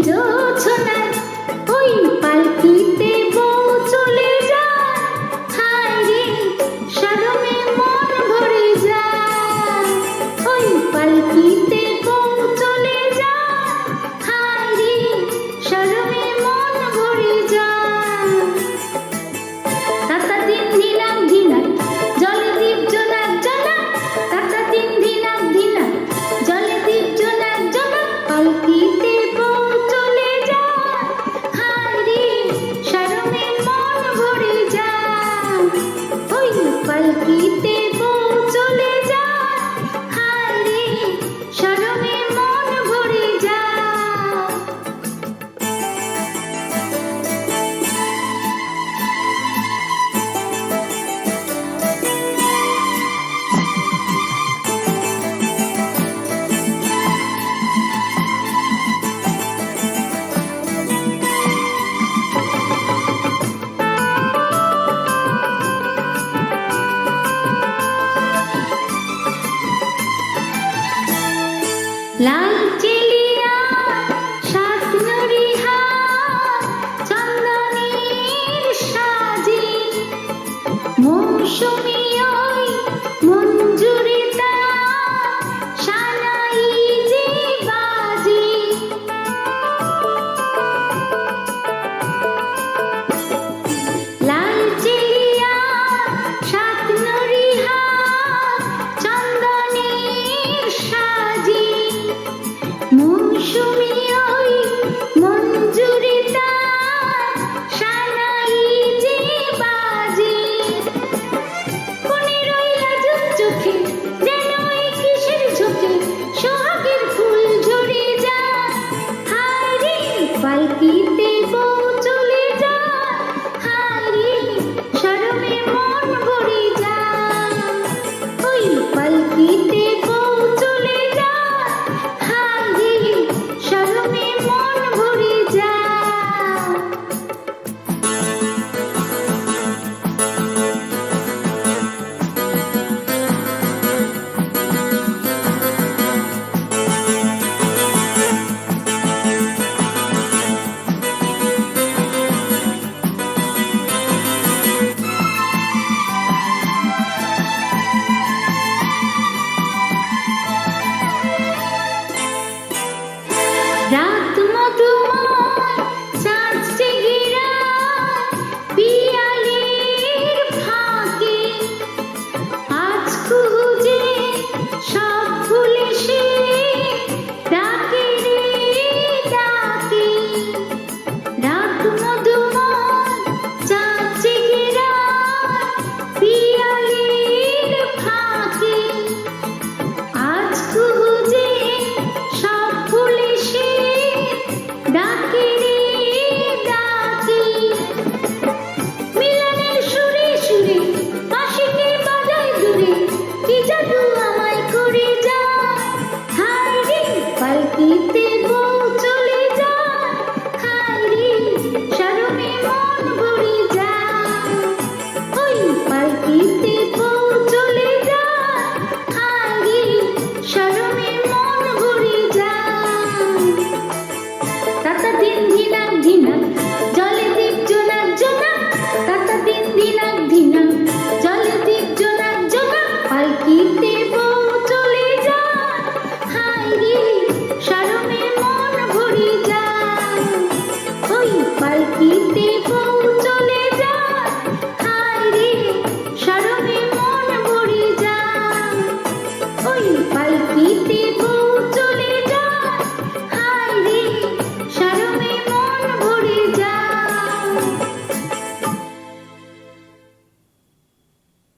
জোছনায় ওই পালকিতে পালকিতে বউ La তাতা দিন দিনাক দিনাক, জলে দীপ জোনাক জোনাক, তাতা দিন দিনাক দিনাক, জলে দীপ জোনাক জোনাক, পালকিতে